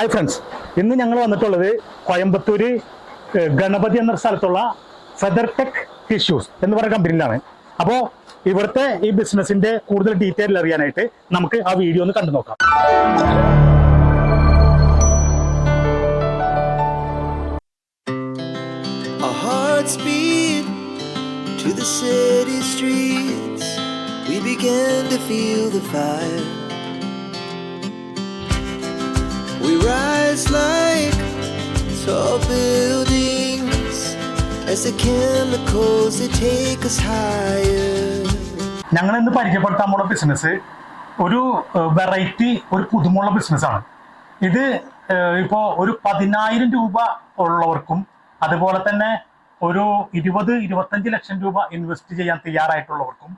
Hi friends ഇന്ന് ഞങ്ങൾ വന്നിട്ടുള്ളത് കോയമ്പത്തൂര് ഗണപതി എന്ന സ്ഥലത്തുള്ള ഫെദർ ടെക് ടിഷ്യൂസ് എന്ന് പറയുന്ന കമ്പനിയിലാണ് അപ്പോൾ ഇവിടുത്തെ ഈ ബിസിനസിന്റെ കൂടുതൽ ഡീറ്റെയിൽ അറിയാനായിട്ട് നമുക്ക് ആ വീഡിയോ ഒന്ന് കണ്ടു നോക്കാം to the city streets. We began to feel the fire. We rise like tall buildings as the chemicals they take us higher. ഞങ്ങൾ ഇന്ന് പരിചയപ്പെടുത്താൻ പോണ ബിസിനസ് ഒരു വെറൈറ്റി ഒരു പുതുമുള്ള ബിസിനസ്സാണ് ഇത് ഇപ്പോൾ ഇപ്പോ ഒരു പതിനായിരം രൂപ ഉള്ളവർക്കും അതുപോലെ തന്നെ ഒരു ഇരുപത് ഇരുപത്തഞ്ച് ലക്ഷം രൂപ ഇൻവെസ്റ്റ് ചെയ്യാൻ തയ്യാറായിട്ടുള്ളവർക്കും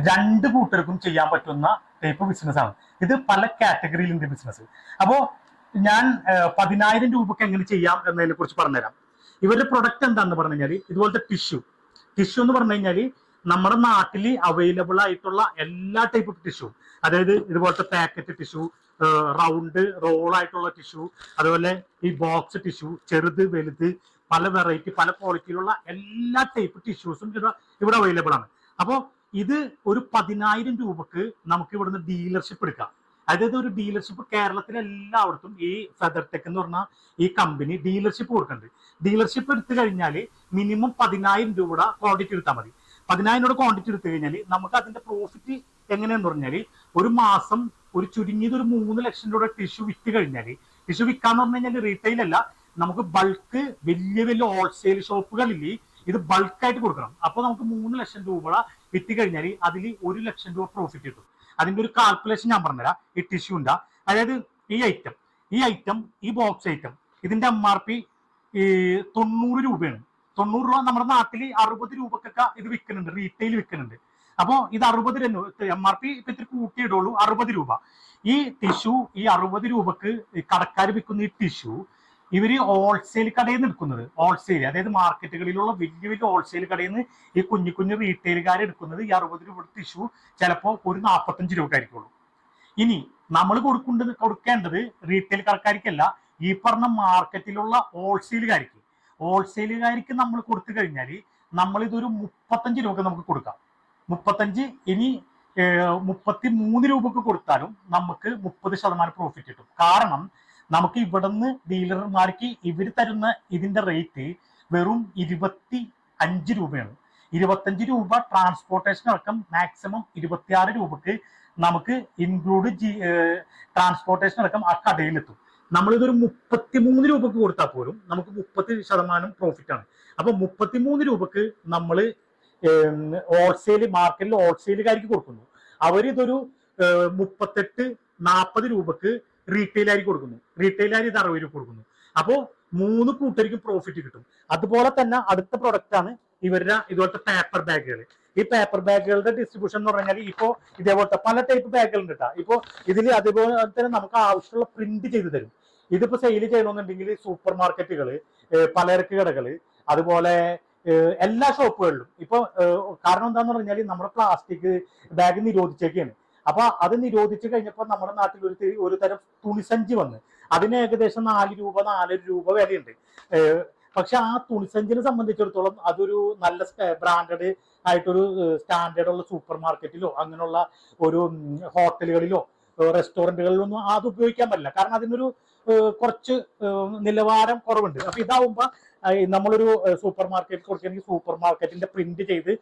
രണ്ട് കൂട്ടർക്കും ചെയ്യാൻ പറ്റുന്ന ടൈപ്പ് ബിസിനസ്സാണ് ഇത് പല കാറ്റഗറിയിലുണ്ട് ബിസിനസ് അപ്പോൾ ഞാൻ പതിനായിരം രൂപക്ക് എങ്ങനെ ചെയ്യാം എന്നതിനെ കുറിച്ച് പറഞ്ഞുതരാം. ഇവരുടെ പ്രൊഡക്റ്റ് എന്താണെന്ന് പറഞ്ഞു കഴിഞ്ഞാൽ ഇതുപോലത്തെ ടിഷ്യു ടിഷ്യു എന്ന് പറഞ്ഞു കഴിഞ്ഞാൽ നമ്മുടെ നാട്ടിൽ അവൈലബിൾ ആയിട്ടുള്ള എല്ലാ ടൈപ്പ് ടിഷ്യൂ അതായത് ഇതുപോലത്തെ പാക്കറ്റ് ടിഷ്യു റൗണ്ട് റോൾ ആയിട്ടുള്ള ടിഷ്യു അതുപോലെ ഈ ബോക്സ് ടിഷ്യു ചെറുത് വലുത് പല വെറൈറ്റി പല ക്വാളിറ്റിയിലുള്ള എല്ലാ ടൈപ്പ് ടിഷ്യൂസും ഇവിടെ അവൈലബിൾ ആണ്. അപ്പോൾ ഇത് ഒരു പതിനായിരം രൂപക്ക് നമുക്ക് ഇവിടുന്ന് ഡീലർഷിപ്പ് എടുക്കാം. അതായത് ഒരു ഡീലർഷിപ്പ് കേരളത്തിൽ എല്ലായിടത്തും ഈ ഫെദർ ടെക് എന്ന് പറഞ്ഞ ഈ കമ്പനി ഡീലർഷിപ്പ് കൊടുക്കുന്നുണ്ട് ഡീലർഷിപ്പ് എടുത്തു കഴിഞ്ഞാൽ മിനിമം പതിനായിരം രൂപയുടെ ക്വാണ്ടിറ്റി എടുത്താൽ മതി. പതിനായിരം രൂപ ക്വാണ്ടിറ്റി എടുത്തു കഴിഞ്ഞാൽ നമുക്ക് അതിന്റെ പ്രോഫിറ്റ് എങ്ങനെയാന്ന് പറഞ്ഞാൽ ഒരു മാസം ഒരു ചുരുങ്ങിയത് ഒരു മൂന്ന് ലക്ഷം രൂപ ടിഷ്യൂ വിറ്റ് കഴിഞ്ഞാൽ ടിഷ്യൂ വിൽക്കാന്ന് പറഞ്ഞു കഴിഞ്ഞാൽ റീറ്റെയിൽ അല്ല നമുക്ക് ബൾക്ക് വലിയ വലിയ ഹോൾസെയിൽ ഷോപ്പുകളിൽ ഇത് ബൾക്കായിട്ട് കൊടുക്കണം. അപ്പൊ നമുക്ക് മൂന്ന് ലക്ഷം രൂപ വിറ്റ് കഴിഞ്ഞാൽ അതിൽ ഒരു ലക്ഷം രൂപ പ്രോഫിറ്റ് കിട്ടും. അതിന്റെ ഒരു കാൽക്കുലേഷൻ ഞാൻ പറഞ്ഞുതരാം. ഈ ടിഷ്യൂന്റെ അതായത് ഈ ഐറ്റം ഈ ഐറ്റം ഈ ബോക്സ് ഐറ്റം ഇതിന്റെ എം ആർ പി ഈ തൊണ്ണൂറ് രൂപയാണ്. തൊണ്ണൂറ് രൂപ നമ്മുടെ നാട്ടിൽ അറുപത് രൂപക്കൊക്കെ ഇത് വിൽക്കുന്നുണ്ട് റീറ്റെയിൽ വിൽക്കുന്നുണ്ട്. അപ്പോൾ ഇത് അറുപത് എം ആർ പി ഇപ്പൊ ഇത്തിരി കൂട്ടിയിടുള്ളൂ അറുപത് രൂപ. ഈ ടിഷ്യൂ ഈ അറുപത് രൂപക്ക് കടക്കാർ വിൽക്കുന്ന ഈ ടിഷ്യൂ ഇവർ ഹോൾസെയിൽ കടയിൽ നിന്ന് എടുക്കുന്നത്. ഹോൾസെയിൽ അതായത് മാർക്കറ്റുകളിലുള്ള വലിയ വലിയ ഹോൾസെയിൽ കടയിൽ നിന്ന് ഈ കുഞ്ഞു കുഞ്ഞു റീറ്റെയിലുകാർ എടുക്കുന്നത് ഈ അറുപത് രൂപ ടിഷ്യൂ ചിലപ്പോൾ ഒരു നാൽപ്പത്തഞ്ച് രൂപക്കായിരിക്കുള്ളൂ ഇനി നമ്മൾ കൊടുക്കേണ്ടത് കൊടുക്കേണ്ടത് റീറ്റെയിൽ കടക്കാർക്കല്ല ഈ പറഞ്ഞ മാർക്കറ്റിലുള്ള ഹോൾസെയിലുകാർക്ക് ഹോൾസെയിലുകാർക്ക് നമ്മൾ കൊടുത്തു കഴിഞ്ഞാൽ നമ്മൾ ഇതൊരു മുപ്പത്തഞ്ച് രൂപക്ക് നമുക്ക് കൊടുക്കാം. മുപ്പത്തഞ്ച് ഇനി മുപ്പത്തി മൂന്ന് രൂപക്ക് കൊടുത്താലും നമുക്ക് മുപ്പത് ശതമാനം പ്രോഫിറ്റ് കിട്ടും. കാരണം നമുക്ക് ഇവിടുന്ന് ഡീലർമാർക്ക് ഇവർ തരുന്ന ഇതിന്റെ റേറ്റ് വെറും ഇരുപത്തി അഞ്ച് രൂപയാണ്. ഇരുപത്തഞ്ച് രൂപ ട്രാൻസ്പോർട്ടേഷൻ അടക്കം മാക്സിമം ഇരുപത്തിയാറ് രൂപക്ക് നമുക്ക് ഇൻക്ലൂഡ് ട്രാൻസ്പോർട്ടേഷൻ അടക്കം ആ കടയിലെത്തും. നമ്മളിതൊരു മുപ്പത്തിമൂന്ന് രൂപക്ക് കൊടുത്താൽ പോലും നമുക്ക് മുപ്പത്തി ശതമാനം പ്രോഫിറ്റ് ആണ്. അപ്പൊ മുപ്പത്തിമൂന്ന് രൂപക്ക് നമ്മൾ ഹോൾസെയിൽ മാർക്കറ്റിൽ ഹോൾസെയിലുകാർക്ക് കൊടുക്കുന്നു. അവരിതൊരു മുപ്പത്തെട്ട് നാൽപ്പത് രൂപക്ക് റീറ്റെയിലായി കൊടുക്കുന്നു? റീറ്റെയിലായി ഇത് അറുപത് രൂപ കൊടുക്കുന്നു? അപ്പോൾ മൂന്ന് കൂട്ടർക്കും പ്രോഫിറ്റ് കിട്ടും. അതുപോലെ തന്നെ അടുത്ത പ്രൊഡക്റ്റ് ആണ് ഇവരുടെ ഇതുപോലത്തെ പേപ്പർ ബാഗുകൾ ഈ പേപ്പർ ബാഗുകളുടെ ഡിസ്ട്രിബ്യൂഷൻ എന്ന് പറഞ്ഞാൽ ഇപ്പോ ഇതേപോലത്തെ പല ടൈപ്പ് ബാഗുകൾ ഉണ്ട് കേട്ടോ ഇപ്പോ ഇതിൽ അതുപോലെ തന്നെ നമുക്ക് ആവശ്യമുള്ള പ്രിന്റ് ചെയ്ത് തരും. ഇതിപ്പോ സെയിൽ ചെയ്യണമെന്നുണ്ടെങ്കിൽ സൂപ്പർ മാർക്കറ്റുകൾ പലചരക്ക് കടകൾ അതുപോലെ എല്ലാ ഷോപ്പുകളിലും ഇപ്പൊ കാരണം എന്താന്ന് പറഞ്ഞാൽ നമ്മുടെ പ്ലാസ്റ്റിക് ബാഗ് നിരോധിച്ചേക്കാണ്. അപ്പൊ അത് നിരോധിച്ചു കഴിഞ്ഞപ്പോൾ നമ്മുടെ നാട്ടിൽ ഒരു ഒരു തരം തുണിസഞ്ചി വന്ന്. അതിന് ഏകദേശം നാല് രൂപ നാലര രൂപ വിലയുണ്ട്. പക്ഷെ ആ തുണിസഞ്ചിനെ സംബന്ധിച്ചിടത്തോളം അതൊരു നല്ല ബ്രാൻഡഡ് ആയിട്ടൊരു സ്റ്റാൻഡേർഡ് ഉള്ള സൂപ്പർ മാർക്കറ്റിലോ അങ്ങനെയുള്ള ഒരു ഹോട്ടലുകളിലോ റെസ്റ്റോറന്റുകളിലൊന്നും അത് ഉപയോഗിക്കാൻ പറ്റില്ല. കാരണം അതിനൊരു കുറച്ച് നിലവാരം കുറവുണ്ട്. അപ്പൊ ഇതാവുമ്പോ നമ്മളൊരു സൂപ്പർ മാർക്കറ്റ് കൊടുക്കുകയാണെങ്കിൽ സൂപ്പർ മാർക്കറ്റിന്റെ പ്രിന്റ് ചെയ്ത്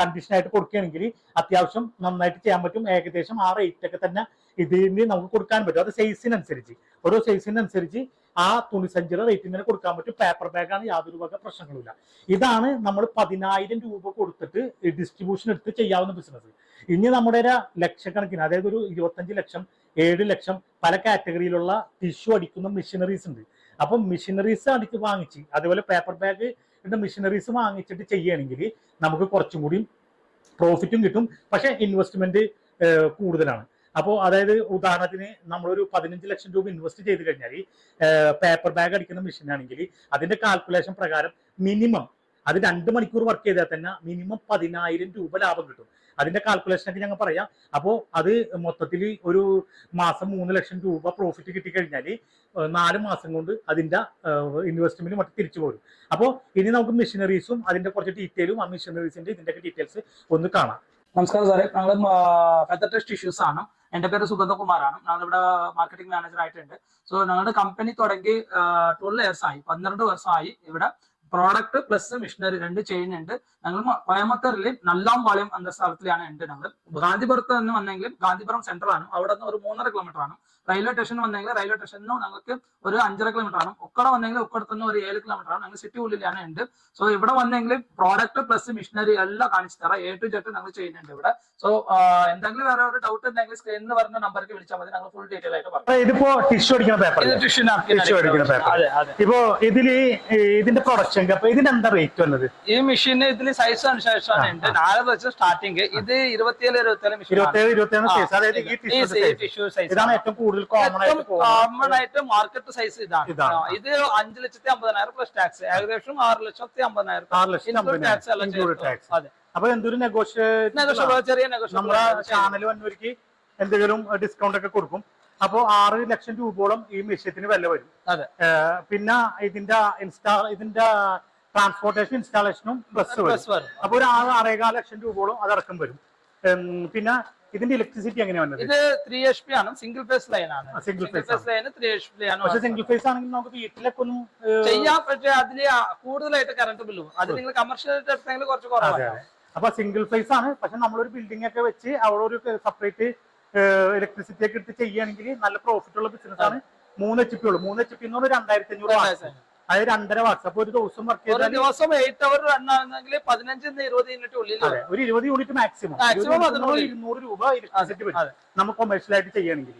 കണ്ടീഷൻ ആയിട്ട് കൊടുക്കുകയാണെങ്കിൽ അത്യാവശ്യം നന്നായിട്ട് ചെയ്യാൻ പറ്റും. ഏകദേശം ആ റേറ്റ് ഒക്കെ തന്നെ ഇതിന് നമുക്ക് കൊടുക്കാൻ പറ്റും. അത് സൈസിനനുസരിച്ച് ഓരോ സൈസിനനുസരിച്ച് ആ തുണിസഞ്ചിയുടെ റേറ്റിന് തന്നെ കൊടുക്കാൻ പറ്റും. പേപ്പർ ബാഗാണ് യാതൊരു വക പ്രശ്നങ്ങളുമില്ല. ഇതാണ് നമ്മൾ പതിനായിരം രൂപ കൊടുത്തിട്ട് ഡിസ്ട്രിബ്യൂഷൻ എടുത്ത് ചെയ്യാവുന്ന ബിസിനസ് ഇനി നമ്മുടെ ഒരു ലക്ഷക്കണക്കിന് അതായത് ഒരു ഇരുപത്തഞ്ച് ലക്ഷം ഏഴ് ലക്ഷം പല കാറ്റഗറിയിലുള്ള ടിഷ്യൂ അടിക്കുന്ന മെഷീനറീസ് ഉണ്ട്. അപ്പം മെഷീനറീസ് അടിച്ച് വാങ്ങിച്ച് അതേപോലെ പേപ്പർ ബാഗ് മെഷീനറീസ് വാങ്ങിച്ചിട്ട് ചെയ്യുകയാണെങ്കിൽ നമുക്ക് കുറച്ചും കൂടി പ്രോഫിറ്റും കിട്ടും. പക്ഷെ ഇൻവെസ്റ്റ്മെന്റ് കൂടുതലാണ്. അപ്പോൾ അതായത് ഉദാഹരണത്തിന് നമ്മളൊരു പതിനഞ്ച് ലക്ഷം രൂപ ഇൻവെസ്റ്റ് ചെയ്ത് കഴിഞ്ഞാൽ പേപ്പർ ബാഗ് അടിക്കുന്ന മെഷീൻ ആണെങ്കിൽ അതിന്റെ കാൽക്കുലേഷൻ പ്രകാരം മിനിമം അത് രണ്ട് മണിക്കൂർ വർക്ക് ചെയ്താൽ തന്നെ മിനിമം പതിനായിരം രൂപ ലാഭം കിട്ടും. അതിന്റെ കാൽക്കുലേഷൻ ഒക്കെ ഞങ്ങൾ പറയാം. അപ്പോൾ അത് മൊത്തത്തിൽ ഒരു മാസം മൂന്ന് ലക്ഷം രൂപ പ്രോഫിറ്റ് കിട്ടിക്കഴിഞ്ഞാൽ നാല് മാസം കൊണ്ട് അതിന്റെ ഇൻവെസ്റ്റ്മെന്റ് മറ്റും തിരിച്ചു പോരും. അപ്പോൾ ഇനി നമുക്ക് മെഷീനറീസും അതിന്റെ കുറച്ച് ഡീറ്റെയിലും ആ മെഷീനറീസിന്റെ ഇതിന്റെ ഡീറ്റെയിൽസ് ഒന്ന് കാണാം. നമസ്കാരം സാറേ. ഞങ്ങൾ ഫെദർ ടെസ്റ്റ് ഇഷ്യൂസ് ആണ്. എന്റെ പേര് സുഗന്ധകുമാറാണ് ഞങ്ങളിവിടെ മാർക്കറ്റിംഗ് മാനേജർ ആയിട്ടുണ്ട്. സോ ഞങ്ങളുടെ കമ്പനി തുടങ്ങി ട്വൽവ് ഇയേഴ്സ് ആയി. പന്ത്രണ്ട് വർഷമായി ഇവിടെ പ്രോഡക്റ്റ് പ്ലസ് മിഷനറി രണ്ട് ചെയ്യുന്നുണ്ട് ഞങ്ങൾ മ- കോയമ്പത്തൂരിൽ നല്ലാം പാളയം എന്ന സ്ഥലത്തിലാണ് ഉണ്ട് ഞങ്ങൾ ഗാന്ധിപുരത്ത് നിന്ന് വന്നെങ്കിലും ഗാന്ധിപുരം സെൻട്രൽ ആണ്. അവിടെ നിന്ന് ഒരു മൂന്നര കിലോമീറ്റർ ആണ്. റെയിൽവേ സ്റ്റേഷൻ വന്നെങ്കിൽ റെയിൽവേ സ്റ്റേഷനിൽ നിന്ന് ഞങ്ങൾക്ക് ഒരു അഞ്ചര കിലോമീറ്റർ ആണ്. ഒക്കടെ വന്നെങ്കിൽ ഒക്കടത്ത് നിന്ന് ഒരു ഏഴ് കിലോമീറ്റർ ആണ്. ഞങ്ങൾ സിറ്റി ഉള്ളിലാണ് ഉണ്ട്. സോ ഇവിടെ വന്നെങ്കിൽ പ്രോഡക്റ്റ് പ്ലസ് മിഷനറി എല്ലാം കാണിച്ചു തരാം. എ ടു ജെറ്റ് ഞങ്ങൾ ചെയ്യുന്നുണ്ട് ഇവിടെ. സോ എന്തെങ്കിലും വേറെ ഒരു ഡൗട്ട് ഉണ്ടെങ്കിൽ സ്ക്രീൻ എന്ന് പറഞ്ഞ നമ്പർക്ക് വിളിച്ചാൽ മതി. ഞങ്ങൾ ഫുൾ ഡീറ്റെയിൽ ആയിട്ട് പറയാം. ഇതിപ്പോ ടിഷ്യൂ അടിക്കുന്ന പേപ്പർ ടിഷ്യൂ അടിക്കുന്ന പേപ്പർ ഇപ്പോ ഇതിൽ ഈ ഇതിന്റെ പ്രൊഡക്ഷൻ അപ്പൊ ഇതിന് എന്താ റേറ്റ് വന്നത്? ഈ മെഷീൻ ഇതിൽ സൈസ് അനുസരിച്ചാണ് ഉണ്ട്. നാല് വെച്ച് സ്റ്റാർട്ടിങ് ഇത് ഇരുപത്തിയേഴ് ഇരുപത്തിയേഴ് മെഷീൻ ഇരുപത്തിയേഴ് ഇരുപത്തിയേഴ് സൈസ് അതായത് ഈ ടിഷ്യൂ സൈസ് ഇതാണ് ഏറ്റവും കൂടുതൽ കോമൺ ആയിട്ട് കോമൺ ആയിട്ട് മാർക്കറ്റ് സൈസ് ഇതാണ്. ഇത് അഞ്ച് ലക്ഷത്തി അമ്പതിനായിരം പ്ലസ് ടാക്സ് ഏകദേശം ആറ് ലക്ഷത്തി അമ്പതിനായിരം ആറ് ലക്ഷത്തി. ടാക്സ് അതെ. അപ്പൊ എന്തൊരു ചെറിയ നമ്മുടെ ചാനൽ വന്നവർക്ക് എന്തെങ്കിലും ഡിസ്കൗണ്ട് ഒക്കെ കൊടുക്കും. അപ്പോൾ ആറ് ലക്ഷം രൂപയോളം ഈ മെഷീനത്തിന് വില വരും. അതെ. പിന്നെ ഇതിന്റെ ഇൻസ്റ്റാ ഇതിന്റെ ട്രാൻസ്പോർട്ടേഷൻ ഇൻസ്റ്റാളേഷനും പ്ലസ് വരും. വരും. അപ്പൊ ഒരു ആറ് ആറേകാൽ ലക്ഷം രൂപയോളം അതടക്കം വരും. പിന്നെ ഇതിന്റെ ഇലക്ട്രിസിറ്റി എങ്ങനെ വന്നത്? ഇത് ത്രീ എച്ച് പി ആണ് സിംഗിൾ ഫേസ് ലൈൻ ആണ്. Single phase line three H P ആണ്. പക്ഷേ സിംഗിൾ ഫേസ് ആണെങ്കിൽ നമുക്ക് വീട്ടിലൊക്കെ ഒന്നും ചെയ്യാം പക്ഷേ അതിന് കൂടുതലായിട്ട് കറണ്ട് ബില്ല് പോകും അത് നിങ്ങൾ കമേഴ്ഷ്യൽ ആയിട്ട് എടുത്തെങ്കിൽ കുറച്ച് കുറവാണ്. അപ്പൊ സിംഗിൾ ഫേസ് ആണ്. പക്ഷെ നമ്മളൊരു ബിൽഡിംഗ് ഒക്കെ വെച്ച് അവിടെ ഒരു സെപ്പറേറ്റ് ഇലക്ട്രിസിറ്റി ഒക്കെ എടുത്ത് ചെയ്യുകയാണെങ്കിൽ നല്ല പ്രോഫിറ്റ് ഉള്ള ബിസിനസ് ആണ്. മൂന്ന് എച്ച് പി ഉള്ളൂ. മൂന്ന് എച്ച് പി എന്ന് പറഞ്ഞാൽ രണ്ടായിരത്തി അഞ്ഞൂറ്. അതായത് രണ്ടര വാട്സ് അപ്പൊ ഒരു ദിവസം വർക്ക് ഒരു ചെയ്താൽ ദിവസം എയ്റ്റ് അവർ റൺ ആണെങ്കിൽ പതിനഞ്ചിന്ന് ഇരുപത് യൂണിറ്റ് ഉള്ളിൽ ഒരു ഇരുപത് യൂണിറ്റ് മാക്സിമം മാക്സിമം. ഇരുന്നൂറ് രൂപ നമ്മൾ ആയിട്ട് ചെയ്യണമെങ്കിൽ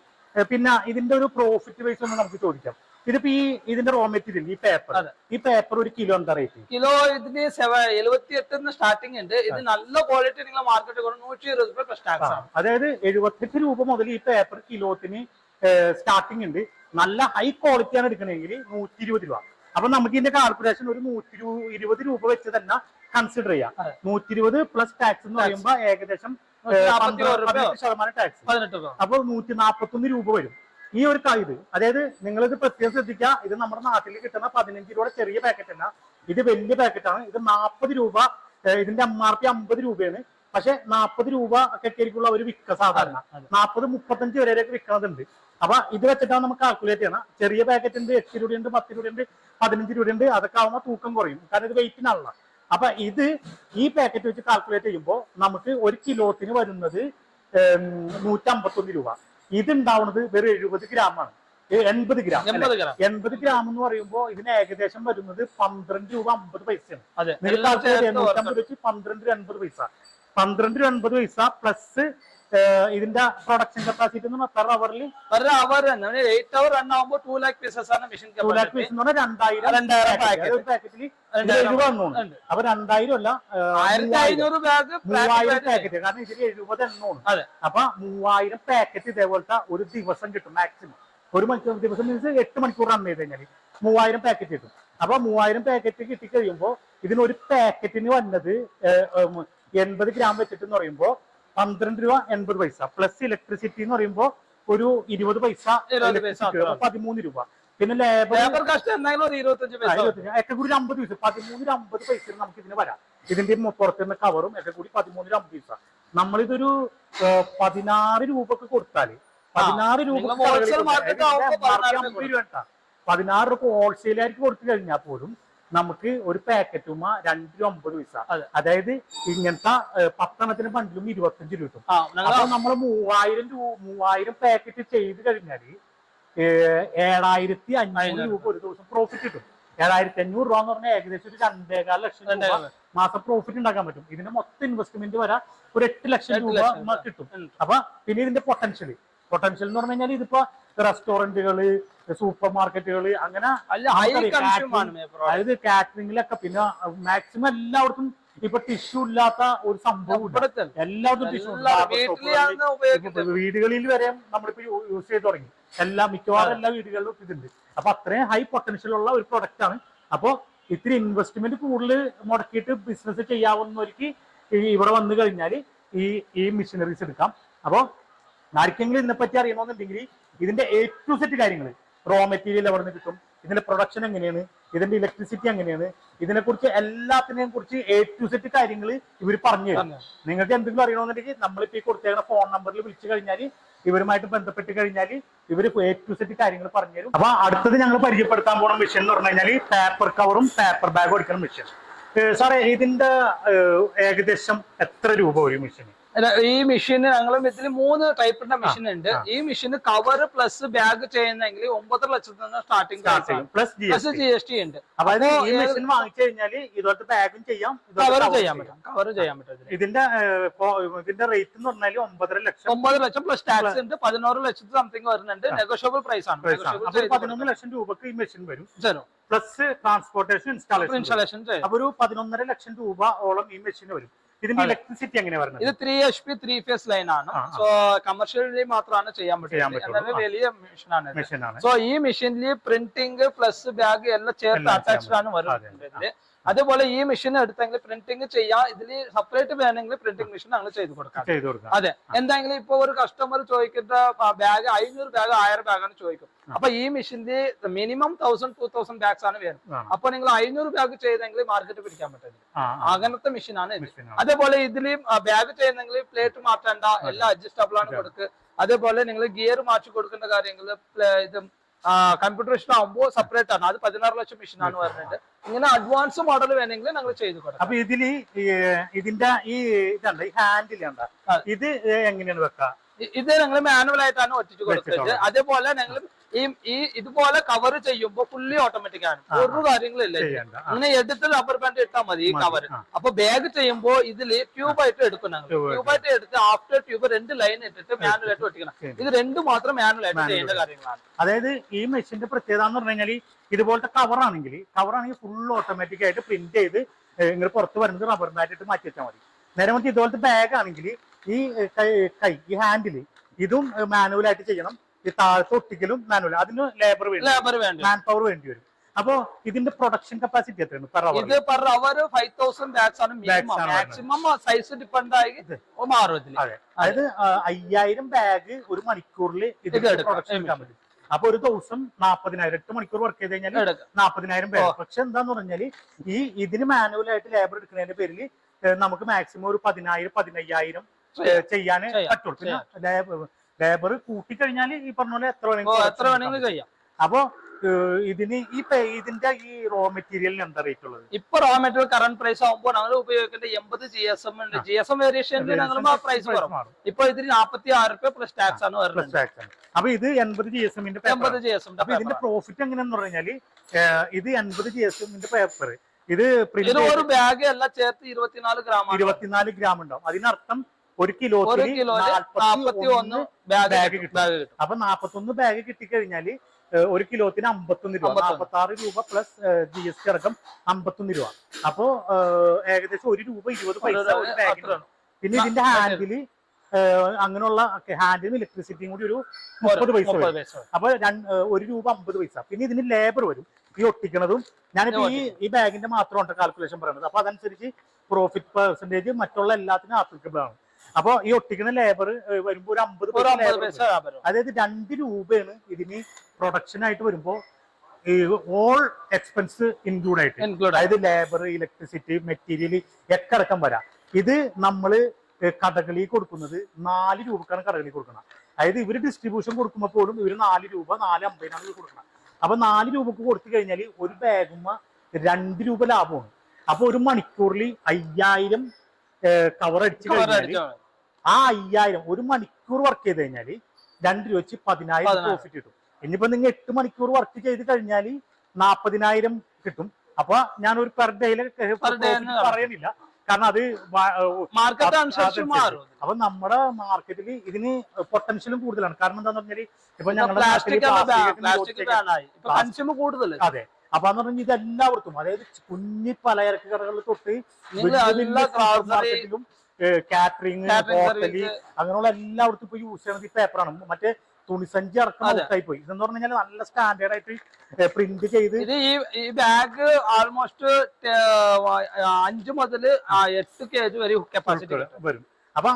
പിന്നെ ഇതിന്റെ ഒരു പ്രോഫിറ്റ് വൈസ് ഒന്ന് നമുക്ക് ചോദിക്കാം. ഇതിപ്പോ ഈ ഇതിന്റെ റോ മെറ്റീരിയൽ ഈ പേപ്പർ ഈ പേപ്പർ ഒരു കിലോ എന്താ റേറ്റ് കിലോ ഇതിന് എഴുപത്തി എട്ട് സ്റ്റാർട്ടിംഗ് ഉണ്ട്. ഇത് നല്ല ക്വാളിറ്റി നിങ്ങൾ മാർക്കറ്റ് നൂറ്റി ഇരുപത് രൂപ പ്ലസ് ടാക്സ് ആണ്. അതായത് എഴുപത്തെട്ട് രൂപ മുതൽ ഈ പേപ്പർ കിലോത്തിന് സ്റ്റാർട്ടിംഗ് ഉണ്ട്. നല്ല ഹൈ ക്വാളിറ്റി ആണ് എടുക്കണമെങ്കിൽ നൂറ്റി ഇരുപത് രൂപ. അപ്പൊ നമുക്ക് ഇതിന്റെ കാൽക്കുലേഷൻ ഒരു നൂറ്റി ഇരു- ഇരുപത് രൂപ വെച്ച് തന്നെ കൺസിഡർ ചെയ്യാം. നൂറ്റി ഇരുപത് പ്ലസ് ടാക്സ് എന്ന് പറയുമ്പോൾ ഏകദേശം ശതമാനം ടാക്സ് അപ്പൊ നൂറ്റി നാപ്പത്തൊന്ന് രൂപ വരും. ഈ ഒരു കൈത് ഇത് അതായത് നിങ്ങൾ ഇത് പ്രത്യേകം ശ്രദ്ധിക്കുക ഇത് നമ്മുടെ നാട്ടിൽ കിട്ടുന്ന പതിനഞ്ച് രൂപയുടെ ചെറിയ പാക്കറ്റ് അല്ല. ഇത് വലിയ പാക്കറ്റാണ് ഇത് നാൽപ്പത് രൂപ ഇതിന്റെ എം ആർ പി അമ്പത് രൂപയാണ്. പക്ഷെ നാൽപ്പത് രൂപ ഒക്കെ ആയിരിക്കുള്ള ഒരു വിൽക്ക സാധാരണ. നാപ്പത് നാൽപ്പത് മുപ്പത്തഞ്ച് വരെയൊക്കെ വിൽക്കുന്നതുണ്ട് അപ്പൊ ഇത് വെച്ചിട്ടാണ് നമുക്ക് കാൽക്കുലേറ്റ് ചെയ്യണം ചെറിയ പാക്കറ്റ് ഉണ്ട് എട്ട് രൂപയുണ്ട് പത്ത് രൂപയുണ്ട് പതിനഞ്ച് രൂപയുണ്ട് അതൊക്കെ ആവുമ്പോൾ തൂക്കം കുറയും. കാരണം ഇത് വെയിറ്റിനാണല്ലോ അപ്പൊ ഇത് ഈ പാക്കറ്റ് വെച്ച് കാൽക്കുലേറ്റ് ചെയ്യുമ്പോൾ നമുക്ക് ഒരു കിലോത്തിന് വരുന്നത് നൂറ്റമ്പത്തൊന്ന് രൂപ. ഇത് ഉണ്ടാവുന്നത് വെറും എഴുപത് ഗ്രാം ആണ്. എൺപത് ഗ്രാം? എൺപത് ഗ്രാം എന്ന് പറയുമ്പോൾ ഇതിന് ഏകദേശം വരുന്നത് പന്ത്രണ്ട് രൂപ അമ്പത് പൈസയാണ്. അതെ. നിങ്ങൾ എല്ലാം കാൽക്കുലേറ്റ് ചേർത്ത് നൂറ്റമ്പത് വെച്ച് പന്ത്രണ്ട് എൺപത് പൈസ. പന്ത്രണ്ട് രൂപ അൻപത് പൈസ പ്ലസ് ഇതിന്റെ പ്രൊഡക്ഷൻ കപ്പാസിറ്റി പെർ അവറിൽ അവർ തന്നെ. എയ്റ്റ് അവർ റൺ ആകുമ്പോൾ ടു ലാക്ക് പീസസ് ആണ് മെഷീൻ ടു ലാക്ക് പീസ് എന്ന് പറഞ്ഞാൽ രണ്ടായിരം രണ്ടായിരം packet. packet. അതായത് ഒരു പാക്കറ്റിൽ രണ്ടായിരം എഴുപത് എണ്ണമാണ് ഉണ്ട്. അപ്പൊ രണ്ടായിരം അല്ല ആയിരത്തി മൂവായിരം. അഞ്ഞൂറ് ബാഗ് മൂവായിരം പാക്കറ്റ് കാരണം ഇതിൽ എഴുപത് എണ്ണമാണ് അതെ. അപ്പൊ മൂവായിരം പാക്കറ്റ് ഇതേപോലത്തെ ഒരു ദിവസം കിട്ടും മാക്സിമം ഒരു മണിക്കൂർ ദിവസം മീൻസ് എട്ട് മണിക്കൂർ റൺ ചെയ്ത് കഴിഞ്ഞാൽ മൂവായിരം പാക്കറ്റ് കിട്ടും. അപ്പൊ മൂവായിരം പാക്കറ്റ് കിട്ടിക്കഴിയുമ്പോൾ ഇതിനൊരു പാക്കറ്റിന് വന്നത് എൺപത് ഗ്രാം വെച്ചിട്ട് എന്ന് പറയുമ്പോൾ പന്ത്രണ്ട് രൂപ എൺപത് പൈസ. പ്ലസ് ഇലക്ട്രിസിറ്റി എന്ന് പറയുമ്പോൾ ഒരു ഇരുപത് പൈസ പതിമൂന്ന് രൂപ. പിന്നെ ലേബർ. ഒക്കെ കൂടി അമ്പത് പൈസ. പതിമൂന്നിന് അമ്പത് പൈസ നമുക്ക് ഇതിന് വരാം. ഇതിന്റെ പുറത്തുനിന്ന് കവറും ഒക്കെ കൂടി പതിമൂന്നിന് അമ്പത് പൈസ. നമ്മളിതൊരു പതിനാറ് രൂപക്ക് കൊടുത്താൽ പതിനാറ് രൂപ പതിനാറ് രൂപ പതിനാറ് രൂപ ഹോൾസെയിലായിട്ട് കൊടുത്തു കഴിഞ്ഞാൽ പോലും നമുക്ക് ഒരു പാക്കറ്റുമ രണ്ട് രൂപ ഒമ്പത് പൈസ. അതെ. അതായത് ഇങ്ങനത്തെ പത്തെണ്ണത്തിന് ബണ്ടിലും ഇരുപത്തഞ്ച് രൂപ കിട്ടും. അപ്പൊ നമ്മൾ മൂവായിരം രൂപ മൂവായിരം പാക്കറ്റ് ചെയ്ത് കഴിഞ്ഞാൽ ഏഴായിരത്തി അഞ്ഞൂറ് രൂപ ഒരു ദിവസം പ്രോഫിറ്റ് കിട്ടും. ഏഴായിരത്തി അഞ്ഞൂറ് രൂപ എന്ന് പറഞ്ഞാൽ ഏകദേശം ഒരു രണ്ടേകാൽ ലക്ഷം രൂപ മാസം പ്രോഫിറ്റ് ഉണ്ടാക്കാൻ പറ്റും. ഇതിന്റെ മൊത്തം ഇൻവെസ്റ്റ്മെന്റ് വരെ ഒരു എട്ട് ലക്ഷം രൂപ കിട്ടും. അപ്പൊ പിന്നെ ഇതിന്റെ പൊട്ടൻഷ്യൽ പൊട്ടൻഷ്യൽ എന്ന് പറഞ്ഞു കഴിഞ്ഞാൽ ഇതിപ്പോ റെസ്റ്റോറന്റുകൾ സൂപ്പർ മാർക്കറ്റുകൾ അങ്ങനെ അതായത് കാറ്ററിംഗിലൊക്കെ പിന്നെ മാക്സിമം എല്ലാവർക്കും ഇപ്പൊ ടിഷ്യൂ ഇല്ലാത്ത ഒരു സംഭവം എല്ലാവർക്കും ടിഷ്യൂ വീടുകളിൽ വരെ നമ്മളിപ്പോ യൂസ് ചെയ്ത് തുടങ്ങി. എല്ലാ മിക്കവാറും എല്ലാ വീടുകളിലും ഇതുണ്ട്. അപ്പൊ അത്രയും ഹൈ പൊട്ടൻഷ്യൽ ഉള്ള ഒരു പ്രൊഡക്റ്റ് ആണ്. അപ്പൊ ഇത്തിരി ഇൻവെസ്റ്റ്മെന്റ് കൂടുതൽ മുടക്കിയിട്ട് ബിസിനസ് ചെയ്യാവുന്നവർക്ക് ഇവിടെ വന്നു കഴിഞ്ഞാൽ ഈ ഈ മെഷീനറീസ് എടുക്കാം. അപ്പൊ ആർക്കെങ്കിലും ഇതിനെപ്പറ്റി അറിയണമെന്നുണ്ടെങ്കിൽ ഇതിന്റെ എ ടു സെറ്റ് കാര്യങ്ങൾ റോ മെറ്റീരിയൽ എവിടെ നിന്ന് കിട്ടും? ഇതിന്റെ പ്രൊഡക്ഷൻ എങ്ങനെയാണ്? ഇതിന്റെ ഇലക്ട്രിസിറ്റി എങ്ങനെയാണ്? ഇതിനെ കുറിച്ച് എല്ലാത്തിനെയും കുറിച്ച് എ ടു സെറ്റ് കാര്യങ്ങൾ ഇവർ പറഞ്ഞു തരും. നിങ്ങൾക്ക് എന്തെങ്കിലും അറിയണമെന്നുണ്ടെങ്കിൽ നമ്മളിപ്പോ ഈ കൊടുത്തേക്കുന്ന ഫോൺ നമ്പറിൽ വിളിച്ചു കഴിഞ്ഞാൽ ഇവരുമായിട്ട് ബന്ധപ്പെട്ട് കഴിഞ്ഞാൽ ഇവർ എ ടു സെറ്റ് കാര്യങ്ങൾ പറഞ്ഞു തരും. അപ്പൊ അടുത്തത് ഞങ്ങൾ പരിചയപ്പെടുത്താൻ പോണ മെഷീൻ എന്ന് പറഞ്ഞു കഴിഞ്ഞാൽ പേപ്പർ കവറും പേപ്പർ ബാഗും എടുക്കുന്ന മെഷീൻ സാറേ ഇതിന്റെ ഏകദേശം എത്ര രൂപ ഒരു മെഷീൻ അല്ല, ഈ മെഷീന് ഞങ്ങൾ ഇതിൽ മൂന്ന് ടൈപ്പിന്റെ മെഷീൻ ഉണ്ട്. ഈ മെഷീന് കവർ പ്ലസ് ബാഗ് ചെയ്യുന്നെങ്കിൽ ഒമ്പതര ലക്ഷത്തിൽ നിന്ന് starting start plus G S T ഉണ്ട്. ഇതുപോലത്തെ ബാഗും ചെയ്യാം. കവർ ചെയ്യാൻ പറ്റും. കവർ ചെയ്യാൻ പറ്റും ഇതിന്റെ ഇതിന്റെ റേറ്റ് എന്ന് പറഞ്ഞാൽ ഒമ്പതര ലക്ഷം. ഒമ്പത് ലക്ഷം പ്ലസ് ടാക്സ് ഉണ്ട്. പതിനോറ് ലക്ഷത്തിൽ സംതിങ് വരുന്നുണ്ട്. നെഗോഷ്യബിൾ പ്രൈസ് ആണ്. പതിനൊന്ന് ലക്ഷം രൂപക്ക് ഈ മെഷീൻ വരും. പ്ലസ് ട്രാൻസ്പോർട്ടേഷൻ ഇൻസ്റ്റാളേഷൻ ഇൻസ്റ്റാളേഷൻ അപ്പൊ ഒരു പതിനൊന്നര ലക്ഷം രൂപ ഓളം ഈ മെഷീൻ വരും. ഇതിന്റെ ഇലക്ട്രിസിറ്റി എങ്ങനെയാ വരുന്നത്? ഇത് three H P three phase line ആണ്. സോ കമേഴ്ഷ്യലി മാത്രമാണ് ചെയ്യാൻ പറ്റുന്നത്. വലിയ മെഷീൻ ആണ്. സോ ഈ മെഷീനിൽ പ്രിന്റിംഗ് പ്ലസ് ബാഗ് എല്ലാം ചേർത്ത് അറ്റാച്ച്ഡ് ആണ് വരുന്നത്. അതേപോലെ ഈ മെഷീൻ എടുത്തെങ്കിൽ പ്രിന്റിംഗ് ചെയ്യാം ഇതിൽ സെപ്പറേറ്റ് വേണമെങ്കിൽ പ്രിന്റിംഗ് മെഷീൻ ഞങ്ങൾ ചെയ്ത് കൊടുക്കാം. ചെയ്ത് കൊടുക്കാം. അതെ. എന്തെങ്കിലും ഇപ്പൊ ഒരു കസ്റ്റമർ ചോദിക്കുന്ന ബാഗ് അഞ്ഞൂറ് ബാഗ് ആയിരം ബാഗാണ് ചോദിക്കും. അപ്പൊ ഈ മെഷീന്റെ minimum thousand two thousand bags ആണ് വരുന്നത് അപ്പൊ നിങ്ങൾ അഞ്ഞൂറ് ബാഗ് ചെയ്തെങ്കിൽ മാർക്കറ്റ് പിടിക്കാൻ പറ്റില്ല അങ്ങനത്തെ മെഷീനാണ് മെഷീൻ ആണ്. അതേപോലെ ഇതിൽ ബാഗ് ചെയ്യുന്നെങ്കിൽ പ്ലേറ്റ് മാറ്റേണ്ട. എല്ലാം അഡ്ജസ്റ്റബിൾ ആണ് കൊടുക്കുക അതേപോലെ നിങ്ങൾ ഗിയർ മാറ്റി കൊടുക്കേണ്ട കാര്യങ്ങൾ ഇത് കമ്പ്യൂട്ടർ ആകുമ്പോൾ സെപ്പറേറ്റ് ആണ്. അത് പതിനാറ് ലക്ഷം മെഷീൻ ആണ് പറഞ്ഞിട്ട്. ഇങ്ങനെ അഡ്വാൻസ് മോഡൽ വേണമെങ്കിൽ ഞങ്ങൾ ചെയ്തു കൊടുക്കും. അപ്പൊ ഇതിൽ ഈ, ഇതിന്റെ ഈ ഇതുണ്ട് ഈ ഹാൻഡിൽ ഉണ്ട് ഇത് എങ്ങനെയാണ് വെക്കുക ഇത് ഞങ്ങൾ മാനുവൽ ആയിട്ടാണ് ഒറ്റിച്ച് കൊടുക്കുന്നത് അതേപോലെ ഞങ്ങൾ ഈ ഈ ഇതുപോലെ കവർ ചെയ്യുമ്പോൾ ഫുള്ളി ഓട്ടോമാറ്റിക് ആണ്. ഒരു കാര്യങ്ങളില്ല. അങ്ങനെ എടുത്ത് റബ്ബർ ബാൻഡ് ഇട്ടാൽ മതി ഈ കവർ. അപ്പൊ ബാഗ് ചെയ്യുമ്പോൾ ഇതിൽ ട്യൂബായിട്ട് എടുക്കും ട്യൂബായിട്ട് എടുത്ത് ആഫ്റ്റർ ട്യൂബ് രണ്ട് ലൈൻ ഇട്ടിട്ട് മാനുവൽ ആയിട്ട് ഒട്ടിക്കണം ഇത് രണ്ട് മാത്രം മാനുവൽ ആയിട്ട് ചെയ്യേണ്ട കാര്യങ്ങളാണ്. അതായത് ഈ മെഷീന്റെ പ്രത്യേകത എന്ന് പറഞ്ഞു കഴിഞ്ഞാൽ ഇതുപോലത്തെ കവർ ആണെങ്കിൽ കവർ ആണെങ്കിൽ ഫുൾ ഓട്ടോമാറ്റിക് ആയിട്ട് പ്രിന്റ് ചെയ്ത് ഇങ്ങനെ പുറത്ത് വരുന്നത് റബ്ബർ ബാൻഡ് ഇട്ട് മാറ്റി വെച്ചാൽ മതി. നേരെ മറിച്ച് ഇതുപോലത്തെ ബാഗ് ആണെങ്കിൽ ഈ കൈ ഈ ഹാൻഡിൽ ഇതും മാനുവൽ ആയിട്ട് ചെയ്യണം. ഈ താഴത്തെ ഒട്ടിക്കലും മാനുവൽ അതിന് ലേബർ ലേബർ വേണ്ടി മാൻ പവർ വേണ്ടി വരും. അപ്പൊ ഇതിന്റെ പ്രൊഡക്ഷൻ കപ്പാസിറ്റി എത്രയാണ് പെർ അവർ ഇത് per hour five thousand bags ആണ് മാക്സിമം സൈസ് ഡിപ്പെൻഡ് ആയി. മാറും അതായത് അയ്യായിരം ബാഗ് ഒരു മണിക്കൂറിൽ ഇത്. പ്രൊഡക്ഷൻ എടുക്കാൻ പറ്റും. അപ്പൊ ഒരു ദിവസം നാപ്പതിനായിരം എട്ട് മണിക്കൂർ വർക്ക് ചെയ്ത് കഴിഞ്ഞാൽ നാപ്പതിനായിരം പേര് പക്ഷെ എന്താന്ന് പറഞ്ഞാൽ ഈ ഇതിന് മാനുവൽ ആയിട്ട് ലേബർ എടുക്കുന്നതിന്റെ പേരിൽ നമുക്ക് മാക്സിമം ഒരു പതിനായിരം പതിനയ്യായിരം ചെയ്യാൻ ചെയ്യാം. പറ്റുള്ളൂ. പിന്നെ ലേബർ കൂട്ടിക്കഴിഞ്ഞാൽ ഈ പറഞ്ഞ പോലെ എത്ര വേണമെങ്കിലും എത്ര വേണമെങ്കിലും ചെയ്യാം. അപ്പൊ ഇതിന് ഈ ഇതിന്റെ ഈ റോ മെറ്റീരിയലിന് എന്താ റേറ്റ് ഉള്ളത്? ഇപ്പൊ റോ മെറ്റീരിയൽ കറന്റ് പ്രൈസ് ആകുമ്പോൾ ഞങ്ങൾ ഉപയോഗിക്കേണ്ട എൺപത് ജി എസ് എം ഉണ്ട്. ജി എസ് എം വേരിയേഷനിൽ ഞങ്ങൾ പ്രൈസ് മാറും. ഇപ്പൊ ഇതിന് നാപ്പത്തി ആറ് രൂപ പ്ലസ് ടാക്സ് ആണ് വരുന്നത്. ആണ്. അപ്പൊ ഇത് എൺപത് ജി എസ് എമ്മിന്റെ എൺപത് ജി എസ് എം ഇതിന്റെ പ്രോഫിറ്റ് എങ്ങനെയാന്ന് പറഞ്ഞാൽ ഇത് എൺപത് ജി എസ് എമ്മിന്റെ പേപ്പർ ഇത് ഒരു ബാഗ് എല്ലാം ചേർത്ത് ഇരുപത്തിനാല് ഗ്രാം ഇരുപത്തിനാല് ഗ്രാം ഉണ്ടാവും. അതിനർത്ഥം ഒരു കിലോ നാപ്പത്തി ഒന്ന് ബാഗ് കിട്ടും അപ്പൊ നാപ്പത്തൊന്ന് ബാഗ് കിട്ടിക്കഴിഞ്ഞാൽ ഒരു കിലോത്തിന് അമ്പത്തൊന്ന് രൂപ നാൽപ്പത്തി ആറ് രൂപ പ്ലസ് ജി എസ് ടി അടക്കം അമ്പത്തൊന്ന് രൂപ. അപ്പോ ഏകദേശം ഒരു രൂപ ഇരുപത് പൈസ ഒരു ബാഗിന്. പിന്നെ ഇതിന്റെ ഹാൻഡിൽ അങ്ങനെയുള്ള ഹാൻഡിൽ ഇലക്ട്രിസിറ്റിയും കൂടി ഒരു മുപ്പത് പൈസ വരും. അപ്പൊ ഒരു രൂപ അമ്പത് പൈസ. പിന്നെ ഇതിന് ലേബർ വരും. ഈ ഒട്ടിക്കണതും. ഞാനിപ്പോ ഈ ഈ ബാഗിന്റെ മാത്രമാണ് കാൽക്കുലേഷൻ പറയുന്നത്. അപ്പൊ അതനുസരിച്ച് പ്രോഫിറ്റ് പെർസെന്റേജ് മറ്റുള്ള എല്ലാത്തിനും ആപ്ലിക്കബിൾ ആണ്. അപ്പൊ ഈ ഒട്ടിക്കുന്ന ലേബർ വരുമ്പോ ഒരു അമ്പത് അതായത് രണ്ട് രൂപയാണ് ഇതിന് പ്രൊഡക്ഷൻ ആയിട്ട് വരുമ്പോ ഓൾ എക്സ്പെൻസ് ഇൻക്ലൂഡ് ആയിട്ട്. ഇൻക്ലൂഡ് അതായത് ലേബർ ഇലക്ട്രിസിറ്റി മെറ്റീരിയൽ ഒക്കെ അടക്കം വരാം. ഇത് നമ്മൾ കടകളിൽ കൊടുക്കുന്നത് നാല് രൂപക്കാണ് കടകളിൽ കൊടുക്കണം അതായത് ഇവർ ഡിസ്ട്രിബ്യൂഷൻ കൊടുക്കുമ്പോൾ പോലും ഇവർ നാല് രൂപ നാല് അമ്പതിനാണ് ഇവർ കൊടുക്കണം അപ്പൊ നാല് രൂപക്ക് കൊടുത്തു കഴിഞ്ഞാൽ ഒരു ബാഗുമ്മ രണ്ട് രൂപ ലാഭമാണ്. അപ്പൊ ഒരു മണിക്കൂറിൽ അയ്യായിരം കവർ അടിച്ച് മതി. ആ അയ്യായിരം ഒരു മണിക്കൂർ വർക്ക് ചെയ്ത് കഴിഞ്ഞാൽ രണ്ട് രൂപ വെച്ച് പതിനായിരം. പ്രോഫിറ്റ് കിട്ടും. ഇനിയിപ്പോ നിങ്ങൾ എട്ട് മണിക്കൂർ വർക്ക് ചെയ്ത് കഴിഞ്ഞാൽ നാപ്പതിനായിരം കിട്ടും. അപ്പൊ ഞാൻ ഒരു പെർ ഡേയിലെ പറയുന്നില്ല കാരണം അത് മാർക്കറ്റ് അപ്പൊ നമ്മുടെ മാർക്കറ്റിൽ ഇതിന് പൊട്ടൻഷ്യലും കൂടുതലാണ്. കാരണം എന്താന്ന് പറഞ്ഞാൽ ഇപ്പൊ ഞങ്ങളുടെ അതെ. അപ്പൊ എന്ന് പറഞ്ഞാൽ ഇത് എല്ലാവർക്കും അതായത് കുഞ്ഞി പലചരക്ക് കടകളിൽ തൊട്ട് മാർക്കറ്റിലും കാറ്ററിംഗ് ഹോട്ടൽ. അങ്ങനെയുള്ള എല്ലാവർക്കും ഇപ്പൊ യൂസ് ചെയ്യണത് ഈ പേപ്പറാണ് മറ്റേ തുണിസഞ്ചി ആയി പോയി ഇതെന്ന് പറഞ്ഞു കഴിഞ്ഞാൽ നല്ല സ്റ്റാൻഡേർഡ് ആയിട്ട് പ്രിന്റ് ചെയ്ത് ഇത് ഈ ഈ ബാഗ് ആൾമോസ്റ്റ് അഞ്ചു മുതൽ എട്ട് കെ ജി വരെ കപ്പാസിറ്റി വരും. അപ്പൊ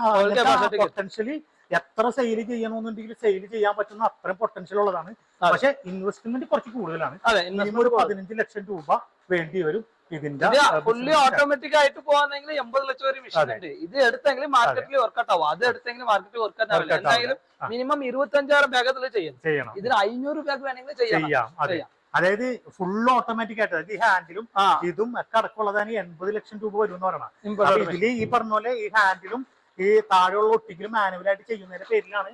പൊട്ടൻഷ്യലി എത്ര സെയിൽ ചെയ്യണമെന്നുണ്ടെങ്കിൽ സെയിൽ ചെയ്യാൻ പറ്റുന്ന അത്രയും പൊട്ടൻഷ്യൽ ഉള്ളതാണ്. പക്ഷെ ഇൻവെസ്റ്റ്മെന്റ് കുറച്ച് കൂടുതലാണ്. ഒരു പതിനഞ്ച് ലക്ഷം രൂപ വേണ്ടി വരും ഇതിന്റെ ഫുള്ളി ഓട്ടോമാറ്റിക് ആയിട്ട് പോവാന്നെങ്കിൽ എൺപത് ലക്ഷം ഒരു മെഷീൻ. ഉണ്ട്. ഇത് എടുത്തെങ്കിൽ മാർക്കറ്റിൽ വർക്കൗട്ട് ആവും. അത് എടുത്തെങ്കിൽ മാർക്കറ്റിൽ വർക്കൗട്ട് ആവില്ല. എന്തായാലും. മിനിമം ഇരുപത്തി അഞ്ചായിരം ബാഗത്തിൽ ചെയ്യും ചെയ്യണം. ഇതിന് അഞ്ഞൂറ് ബാഗ് വേണമെങ്കിൽ ചെയ്യാം. അതെ. ചെയ്യാം. അതായത് ഫുൾ ഓട്ടോമാറ്റിക് ആയിട്ട് അതായത് ഈ ഹാൻഡിലും ഇതും ഒക്കെ അടക്കമുള്ളതാണ് എൺപത് ലക്ഷം രൂപ വരും എന്ന് പറയണം. ഇതിൽ ഈ പറഞ്ഞ പോലെ ഈ ഹാൻഡിലും ഈ താഴെയുള്ള ഒട്ടിക്കലും മാനുവലായിട്ട് ചെയ്യുന്നതിന്റെ പേരിലാണ്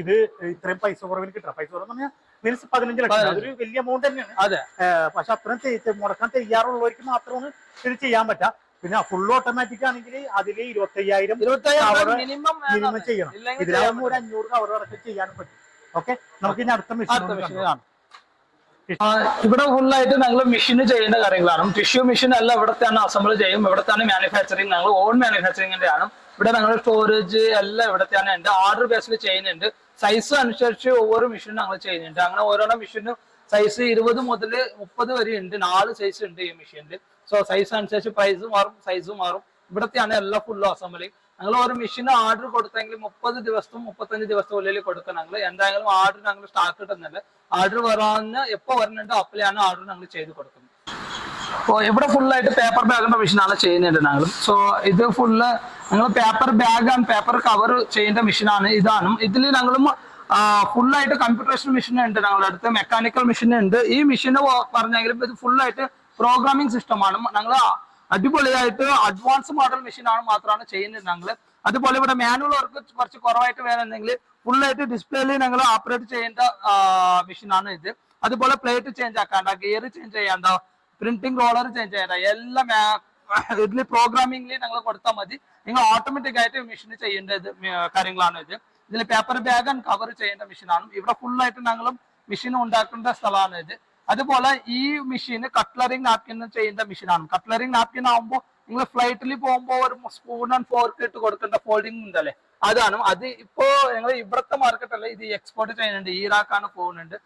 ഇത് ഇത്രയും പൈസ കുറവിന് കിട്ടുക പൈസ കുറവ് പറഞ്ഞാൽ മീൻസ് പതിനഞ്ച് ലക്ഷം. അതൊരു വലിയ എമൗണ്ട് തന്നെയാണ്. അതെ. പക്ഷെ അത്രയും മുടക്കാൻ തയ്യാറുള്ളവർക്ക് മാത്രമാണ് ഇത് ചെയ്യാൻ പറ്റുക പിന്നെ ഫുൾ ഓട്ടോമാറ്റിക് ആണെങ്കിൽ അതിൽ ഇരുപത്തി അയ്യായിരം ഇരുപത്തയ്യായിരം മിനിമം ചെയ്യണം. ഇതിലാകുമ്പോൾ ഒരു അഞ്ഞൂറ് കവർ അടക്കം ചെയ്യാനും പറ്റും. ഓക്കെ നമുക്ക് ഇനി അടുത്ത മെഷീൻ കാണാം ഇവിടെ ഫുള്ളായിട്ട് ആയിട്ട് ഞങ്ങൾ മെഷീന് ചെയ്യേണ്ട കാര്യങ്ങളാണ്. ടിഷ്യൂ മെഷീൻ അല്ല ഇവിടെ തന്നെ അസംബിൾ ചെയ്യും. ഇവിടെ തന്നെ മാനുഫാക്ചറിങ് ഞങ്ങൾ ഓൺ മാനുഫാക്ചറിങ്ങിന്റെ ആണ് ഇവിടെ ഞങ്ങൾ സ്റ്റോറേജ് എല്ലാം ഇവിടെ തന്നെ ഉണ്ട്. ആർഡർ ബേസിൽ ചെയ്യുന്നുണ്ട്. സൈസ് അനുസരിച്ച് ഓരോ മെഷീനും ഞങ്ങൾ ചെയ്യുന്നുണ്ട്. അങ്ങനെ ഓരോരോ മെഷീനും സൈസ് ഇരുപത് മുതൽ മുപ്പത് വരെ ഉണ്ട്. നാല് സൈസ് ഉണ്ട് ഈ മെഷീനിൽ സോ സൈസ് അനുസരിച്ച് പ്രൈസ് മാറും സൈസ് മാറും. ഇവിടത്തെയാണ് എല്ലാം ഫുൾ അസംബ്ലി ഞങ്ങൾ ഒരു മെഷീനും ആർഡർ കൊടുത്തെങ്കിൽ മുപ്പത് ദിവസത്തും മുപ്പത്തഞ്ച് ദിവസത്തിനുള്ളിൽ കൊടുക്കുക ഞങ്ങൾ എന്തായാലും ആർഡർ ഞങ്ങൾ സ്റ്റാക്ക് കിട്ടുന്നുണ്ട് ആർഡർ വരാന്ന് എപ്പോൾ വരുന്നുണ്ടോ അപ്പോഴാണ് ആർഡർ ഞങ്ങൾ ചെയ്ത് കൊടുക്കുന്നത്. ഇവിടെ ഫുള്ളായിട്ട് പേപ്പർ ബാഗിന്റെ മെഷീനാണ് ചെയ്യുന്നുണ്ട് ഞങ്ങൾ സോ ഇത് ഫുള്ള് ഞങ്ങൾ paper bag and paper cover ചെയ്യേണ്ട മെഷീനാണ് ഇതാണ്. ഇതിൽ ഞങ്ങളും ഫുള്ളായിട്ട് കമ്പ്യൂട്ടറേഷൻ മെഷീൻ ഉണ്ട് ഞങ്ങളുടെ അടുത്ത്. മെക്കാനിക്കൽ മെഷീൻ ഉണ്ട്. ഈ മെഷീൻ പറഞ്ഞെങ്കിലും ഇത് ഫുള്ളായിട്ട് പ്രോഗ്രാമിംഗ് സിസ്റ്റമാണ് ഞങ്ങൾ അടിപൊളിയായിട്ട് അഡ്വാൻസ് മോഡൽ മെഷീനാണ് മാത്രമാണ് ചെയ്യുന്നത് ഞങ്ങൾ അതുപോലെ ഇവിടെ മാനുവൽ വർക്ക് കുറച്ച് കുറവായിട്ട് വേണമെങ്കിൽ ഫുള്ളായിട്ട് ഡിസ്പ്ലേയിൽ ഞങ്ങൾ ഓപ്പറേറ്റ് ചെയ്യേണ്ട മെഷീനാണ് ഇത്. അതുപോലെ പ്ലേറ്റ് ചേഞ്ച് ആക്കാണ്ട ഗിയർ ചേഞ്ച് ചെയ്യേണ്ട പ്രിന്റിംഗ് റോളർ ചേഞ്ച് ചെയ്യേണ്ട എല്ലാം ഇതിൽ പ്രോഗ്രാമിംഗിൽ ഞങ്ങൾ കൊടുത്താൽ മതി. നിങ്ങൾ ഓട്ടോമാറ്റിക് ആയിട്ട് മെഷീൻ ചെയ്യേണ്ട ഇത് കാര്യങ്ങളാണ് ഇത്. ഇതിൽ പേപ്പർ ബാഗ് ആൻഡ് കവർ ചെയ്യേണ്ട മെഷീനാണ് ഇവിടെ ഫുൾ ആയിട്ട് ഞങ്ങളും മെഷീൻ ഉണ്ടാക്കേണ്ട സ്ഥലമാണ് ഇത്. അതുപോലെ ഈ മെഷീന് കട്ട്ലറിംഗ് നാപ്കിൻ ചെയ്യുന്ന മെഷീനാണ് കട്ട്ലറിംഗ് നാപ്കിൻ ആകുമ്പോൾ നിങ്ങൾ ഫ്ലൈറ്റിൽ പോകുമ്പോൾ ഒരു സ്പൂൺ ആൻഡ് ഫോർക്ക് ഇട്ട് കൊടുക്കേണ്ട ഫോൾഡിംഗ് ഉണ്ടല്ലേ? അതാണ്. അത് ഇപ്പോ ഞങ്ങൾ ഇവിടുത്തെ മാർക്കറ്റ് അല്ല ഇത് എക്സ്പോർട്ട് ചെയ്യുന്നുണ്ട്. ഈറാക്കാണ് പോകുന്നുണ്ട്.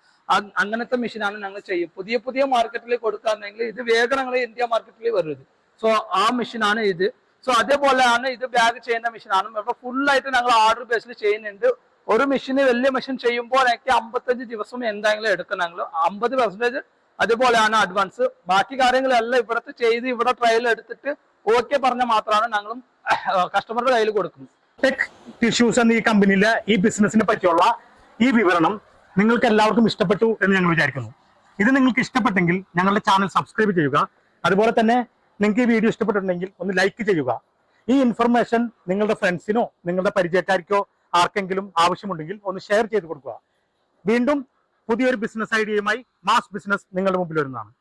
അങ്ങനത്തെ മെഷീനാണ് ഞങ്ങൾ ചെയ്യും. പുതിയ പുതിയ മാർക്കറ്റിൽ കൊടുക്കാന്നെങ്കിൽ ഇത് വേഗം ഞങ്ങൾ ഇന്ത്യ മാർക്കറ്റിൽ വരും സോ ആ മെഷീനാണ് ഇത്. സോ അതേപോലെയാണ് ഇത് ബാഗ് ചെയ്യുന്ന മെഷീനാണ് ഇവിടെ ഫുള്ളായിട്ട് ഞങ്ങൾ ഓർഡർ ബേസിൽ ചെയ്യുന്നുണ്ട്. ഒരു മെഷീന് വലിയ മെഷീൻ ചെയ്യുമ്പോൾ എനിക്ക് അമ്പത്തഞ്ച് ദിവസം എന്തായാലും എടുക്കും ഞങ്ങൾ. അമ്പത് പെർസെന്റേജ് അതുപോലെയാണ് അഡ്വാൻസ് ബാക്കി കാര്യങ്ങളെല്ലാം ഇവിടുത്തെ ചെയ്ത് ഇവിടെ ട്രയൽ എടുത്തിട്ട് ഓക്കെ പറഞ്ഞ മാത്രമാണ് ഞങ്ങളും കസ്റ്റമറുടെ കയ്യിൽ കൊടുക്കുന്നത്. ടെക് ടിഷ്യൂസ് എന്ന ഈ കമ്പനിയിലെ ഈ ബിസിനസിനെ പറ്റിയുള്ള ഈ വിവരണം നിങ്ങൾക്ക് എല്ലാവർക്കും ഇഷ്ടപ്പെട്ടു എന്ന് ഞങ്ങൾ വിചാരിക്കുന്നു. ഇത് നിങ്ങൾക്ക് ഇഷ്ടപ്പെട്ടെങ്കിൽ ഞങ്ങളുടെ ചാനൽ സബ്സ്ക്രൈബ് ചെയ്യുക. അതുപോലെ തന്നെ നിങ്ങൾക്ക് ഈ വീഡിയോ ഇഷ്ടപ്പെട്ടിട്ടുണ്ടെങ്കിൽ ഒന്ന് ലൈക്ക് ചെയ്യുക. ഈ ഇൻഫർമേഷൻ നിങ്ങളുടെ ഫ്രണ്ട്സിനോ നിങ്ങളുടെ പരിചയക്കാർക്കോ ആർക്കെങ്കിലും ആവശ്യമുണ്ടെങ്കിൽ ഒന്ന് ഷെയർ ചെയ്ത് കൊടുക്കുക. വീണ്ടും പുതിയൊരു ബിസിനസ് ഐഡിയയുമായി മാസ് ബിസിനസ് നിങ്ങളുടെ മുമ്പിൽ വരുന്നതാണ്.